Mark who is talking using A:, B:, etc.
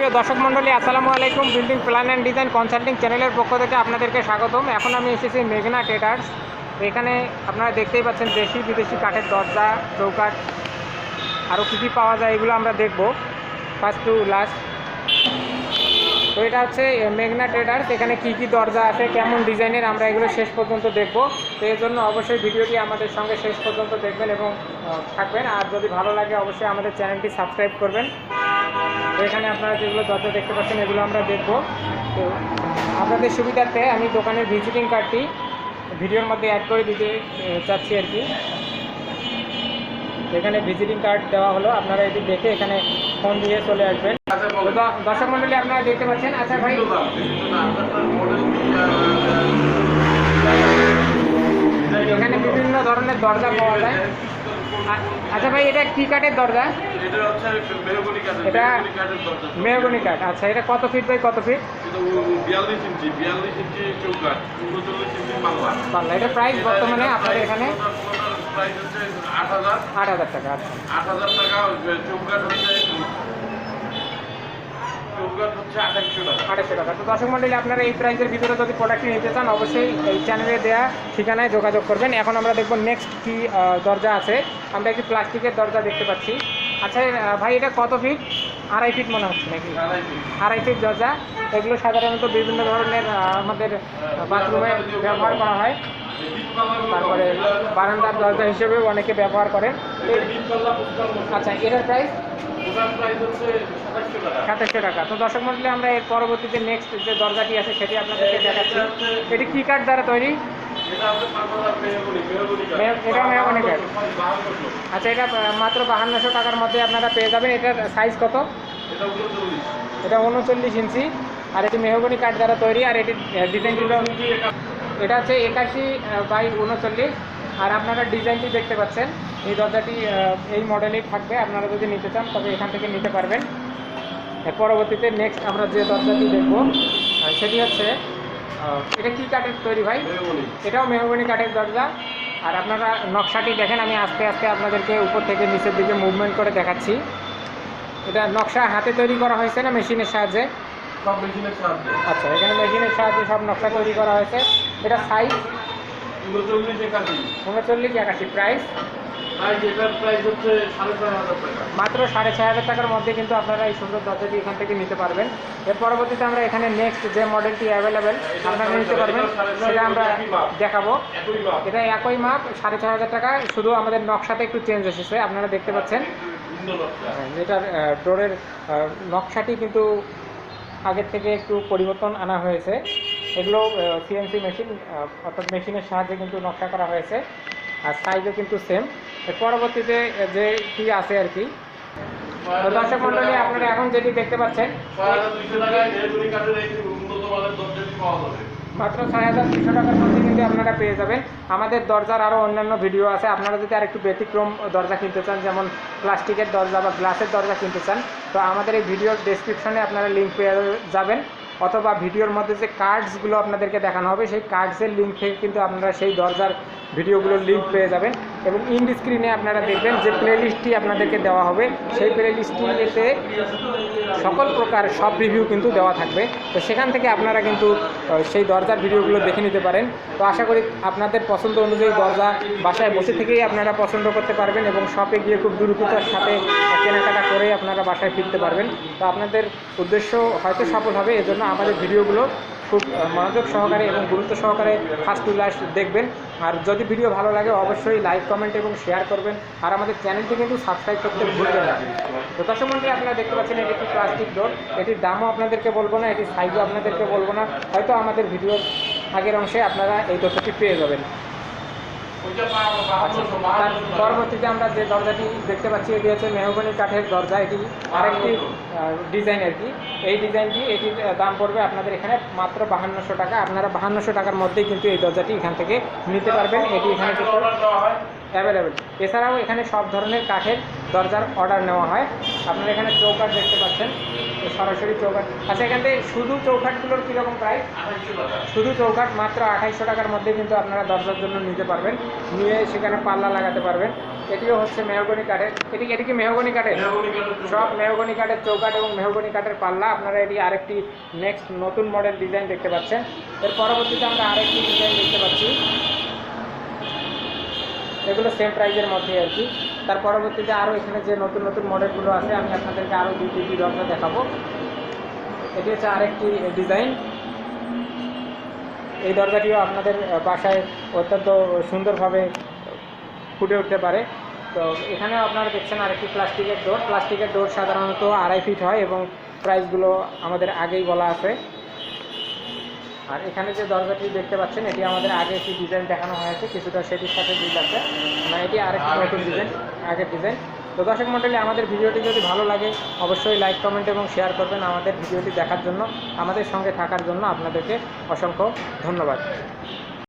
A: সুপ্রিয় দর্শক মণ্ডলী, আসসালামু আলাইকুম। Building plan and design consulting চ্যানেলের পক্ষ থেকে আপনাদেরকে স্বাগতম। এখন আমি এসেছি মেঘনা ট্রেডার্স এখানে আপনারা দেখতেই পাচ্ছেন দেশি বিদেশি কাঠের দরজা, চৌকাঠ আরও কী কী পাওয়া যায় এগুলো আমরা দেখব। ফার্স্ট টু লাস্ট তো এটা হচ্ছে মেঘনা ট্রেডার্স এখানে কী কী দরজা আছে, কেমন ডিজাইনের আমরা এগুলো শেষ পর্যন্ত দেখব। তো এর জন্য অবশ্যই ভিডিওটি আমাদের সঙ্গে শেষ পর্যন্ত দেখবেন এবং থাকবেন। আর যদি ভালো লাগে, অবশ্যই আমাদের চ্যানেলটি সাবস্ক্রাইব করবেন। তো এখানে আপনারা যেগুলো দরজা দেখতে পাচ্ছেন, এগুলো আমরা দেখব। তো আপনাদের সুবিধার্থে আমি দোকানের ভিজিটিং কার্ডটি ভিডিওর মধ্যে অ্যাড করে দিতে চাচ্ছি আর কি। এখানে ভিজিটিং কার্ড দেওয়া হলো, আপনারা এটি দেখে এখানে ফোন দিয়ে চলে আসবেন। দর্শক মণ্ডলী, আপনারা দেখতে পাচ্ছেন আচ্ছা ভাই। এখানে বিভিন্ন ধরনের দরজা পাওয়া যায়। আচ্ছা ভাই এটা কি কাঠের দরজা?
B: এটা হচ্ছে মেহগনি
A: কাঠ। আচ্ছা এটা কত ফিট বাই কত ফিট
B: এটা বিয়াল্লিশ ইঞ্চি বিয়াল্লিশ ইঞ্চি চৌকাঠ উনচল্লিশ ইঞ্চি পাল্লা।
A: পাল্লা। এটা প্রাইস বর্তমানে আপনাদের এখানে?
B: আট হাজার।
A: টাকা আচ্ছা।
B: আট হাজার টাকা চৌকাঠ হচ্ছে আঠাশশো টাকা।
A: টাকা। তো দর্শক মন্ডলী আপনারা এই প্রাইসের ভিতরে যদি প্রোডাক্টটি নিতে চান অবশ্যই এই চ্যানেলে দেওয়া ঠিকানায় যোগাযোগ করবেন। এখন আমরা দেখব নেক্সট কি দরজা আছে। আমরা একটি প্লাস্টিকের দরজা দেখতে পাচ্ছি। আচ্ছা ভাই এটা কত ফিট আড়াই ফিট মনে হচ্ছে নাকি?
B: আড়াই ফিট।
A: দরজা। এগুলো সাধারণত বিভিন্ন ধরনের আমাদের বাথরুমে ব্যবহার করা হয়। তারপরে বারান্দার দরজা হিসেবেও অনেকে ব্যবহার করেন। আচ্ছা এটার প্রাইস
B: সাতাশশো টাকা।
A: তো দর্শক মন্ডলী, আমরা এর পরবর্তীতে নেক্সট যে দরজাটি আছে, সেটি আপনাদেরকে দেখাচ্ছি। এটি কী কাঠ দ্বারা তৈরি।
B: এটা মেহগনি কাঠ
A: আচ্ছা এটা মাত্র বাহান্নশো টাকার মধ্যে আপনারা পেয়ে যাবেন। এটার সাইজ কত?
B: এটা উনচল্লিশ
A: ইঞ্চি। আর এটি মেহগনি কাঠ দ্বারা তৈরি। আর এটি ডিজাইনটি এটা হচ্ছে একাশি বাই উনচল্লিশ। আর আপনারা ডিজাইনটি দেখতে পাচ্ছেন। এই দরজাটি এই মডেলেই থাকবে। আপনারা যদি নিতে চান তবে এখান থেকে নিতে পারবেন। পরবর্তীতে নেক্সট আমরা যে দরজাটি দেখব সেটি হচ্ছে এটা কী কাঠের তৈরি ভাই? এটাও মেহগনি কাঠের দরজা। আর আপনারা নকশাটি দেখেন আমি আস্তে আস্তে আপনাদেরকে উপর থেকে নিচের দিকে মুভমেন্ট করে দেখাচ্ছি। এটা নকশা হাতে তৈরি করা হয়েছে না মেশিনের সাহায্যে?
B: সব মেশিনের সাহায্যে।
A: আচ্ছা এখানে মেশিনের সাহায্যে সব নকশা তৈরি করা হয়েছে। এটা সাইজ
B: উনচল্লিশ একাশি।
A: প্রাইস মাত্র সাড়ে ছয় হাজার টাকার মধ্যে কিন্তু আপনারা এই সুন্দর দরজাটি এখান থেকে নিতে পারবেন। এর পরবর্তীতে আমরা এখানে নেক্সট যে মডেলটি অ্যাভেলেবেল আপনারা নিতে পারবেন। সেটা আমরা দেখাবো। এটা একই মাপ সাড়ে ছয় হাজার টাকা। শুধু আমাদের নকশাতে একটু চেঞ্জ এসেছে আপনারা দেখতে পাচ্ছেন। এটার ডোরের নকশাটি কিন্তু আগের থেকে একটু পরিবর্তন আনা হয়েছে। এগুলো সিএনসি মেশিন অর্থাৎ মেশিনের সাহায্যে কিন্তু নকশা করা হয়েছে। আর সাইজও কিন্তু সেম পরবর্তীতে যে কি আছে আর কি? দর্শক মণ্ডলী, আপনারা এখন যেটি দেখতে পাচ্ছেন, মাত্র ছয় হাজার দুশো টাকার মধ্যে কিন্তু আপনারা পেয়ে যাবেন। আমাদের দরজার আরও অন্যান্য ভিডিও আছে। আপনারা যদি আর একটু ব্যতিক্রম দরজা কিনতে চান, যেমন প্লাস্টিকের দরজা বা গ্লাসের দরজা কিনতে চান, তো আমাদের এই ভিডিওর ডেসক্রিপশনে আপনারা লিঙ্ক পেয়ে যাবেন। অথবা ভিডিওর মধ্যে যে কার্ডসগুলো আপনাদেরকে দেখানো হবে, সেই কার্ডসের লিঙ্ক থেকে কিন্তু আপনারা সেই দরজার ভিডিওগুলোর লিঙ্ক পেয়ে যাবেন। এবং ইন স্ক্রিনে আপনারা দেখবেন যে প্লেলিস্টটি আপনাদেরকে দেওয়া হবে। সেই প্লেলিস্টটিতে সকল প্রকার সব রিভিউ কিন্তু দেওয়া থাকবে। তো সেখান থেকে আপনারা কিন্তু সেই দরজার ভিডিওগুলো দেখে নিতে পারেন। তো আশা করি আপনাদের পছন্দ অনুযায়ী দরজা বাসায় বসে থেকেই আপনারা পছন্দ করতে পারবেন এবং শপে গিয়ে খুব দ্রুততার সাথে কেনাকাটা করেই আপনারা বাসায় ফিরতে পারবেন। তো আপনাদের উদ্দেশ্য হয়তো সফল হবে, এজন্য আমাদের ভিডিওগুলো খুব মনোযোগ সহকারে এবং গুরুত্ব সহকারে ফার্স্ট টু লাস্ট দেখবেন। আর যদি ভিডিও ভালো লাগে, অবশ্যই লাইক, কমেন্ট এবং শেয়ার করবেন। আর আমাদের চ্যানেলটি কিন্তু সাবস্ক্রাইব করতে ভুলবেন না। তো দর্শক আপনারা দেখতে পাচ্ছেন এটি একটি প্লাস্টিক ডোর। এটির দামও আপনাদেরকে বলব না, এটির সাইজও আপনাদেরকে বলব না। হয়তো আমাদের ভিডিওর আগের অংশে আপনারা এই তথ্যটি পেয়ে যাবেন। পরবর্তীতে আমরা যে দরজাটি দেখতে পাচ্ছি এটি হচ্ছে মেহগনি কাঠের দরজা। এটি আরেকটি ডিজাইন আর কি। এই ডিজাইনটি এটির দাম পড়বে আপনাদের এখানে মাত্র বাহান্নশো টাকা। আপনারা বাহান্নশো টাকার মধ্যেই কিন্তু এই দরজাটি এখান থেকে নিতে পারবেন। এটি এখানে কিন্তু অ্যাভেলেবেল এছাড়াও এখানে সব ধরনের কাঠের দরজার অর্ডার নেওয়া হয়। আপনারা এখানে চৌকাঠ দেখতে পাচ্ছেন। সরাসরি চৌকাঠ। আচ্ছা এখান থেকে শুধু চৌকাঠগুলোর কীরকম প্রাইস শুধু চৌকাঠ মাত্র আঠাইশশো টাকার মধ্যে কিন্তু আপনারা দরজার জন্য নিতে পারবেন। নিয়ে সেখানে পাল্লা লাগাতে পারবেন। এটিও হচ্ছে মেহগনি কাঠের। এটি এটি কি মেহগনি কাঠের? সব। মেহগনি কাঠের চৌকাঠ এবং মেহগনি কাঠের পাল্লা আপনারা এটি আরেকটি নেক্সট নতুন মডেল ডিজাইন দেখতে পাচ্ছেন। এর পরবর্তীতে আমরা আরেকটি ডিজাইন দেখতে পাচ্ছি। এগুলো সেম প্রাইজের মধ্যে আর কি। তার পরবর্তীতে আরও এখানে যে নতুন নতুন মডেলগুলো আছে, আমি আপনাদেরকে আরও দুই, তিনটি দরজা দেখাবো। এটি হচ্ছে আরেকটি ডিজাইন এই দরজাটিও আপনাদের বাসায় অত্যন্ত সুন্দরভাবে ফুটে উঠতে পারে। তো এখানেও আপনারা দেখছেন আরেকটি প্লাস্টিকের ডোর প্লাস্টিকের ডোর সাধারণত আড়াই ফিট হয় এবং প্রাইসগুলো আমাদের আগেই বলা আছে। আর এখানে যে দরজাটি দেখতে পাচ্ছেন এটি আমাদের আগে একটি ডিজাইন দেখানো হয়েছে কিছুটা সেটির সাথে মিল আছে। মানে এটি আরেকটি নতুন ডিজাইন আগের ডিজাইন তো দর্শক মন্ডলী আমাদের ভিডিওটি যদি ভালো লাগে অবশ্যই লাইক কমেন্ট এবং শেয়ার করবেন আমাদের ভিডিওটি দেখার জন্য আমাদের সঙ্গে থাকার জন্য আপনাদেরকে অসংখ্য ধন্যবাদ।